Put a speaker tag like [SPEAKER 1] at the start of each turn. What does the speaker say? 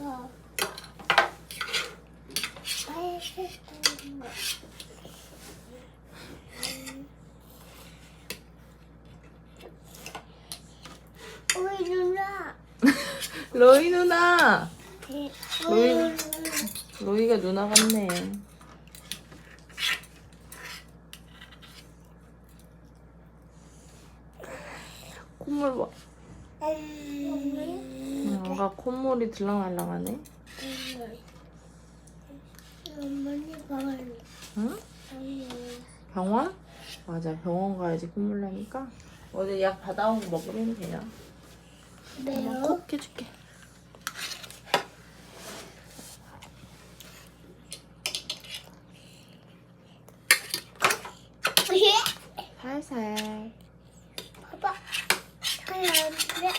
[SPEAKER 1] 어. 우리 누나. 어, 로이 누나. 우리 로이.
[SPEAKER 2] 누나.
[SPEAKER 1] 로이가 누나 같네. 콧물 봐. 아가 콧물이.
[SPEAKER 2] 어머니 방을
[SPEAKER 1] 응? 병원? 맞아, 병원 가야지 콧물 나니까. 어제 약 받아온 거 먹으면 돼요. 엄마? 콕 해줄게. 살살.
[SPEAKER 2] 봐봐. 하얀데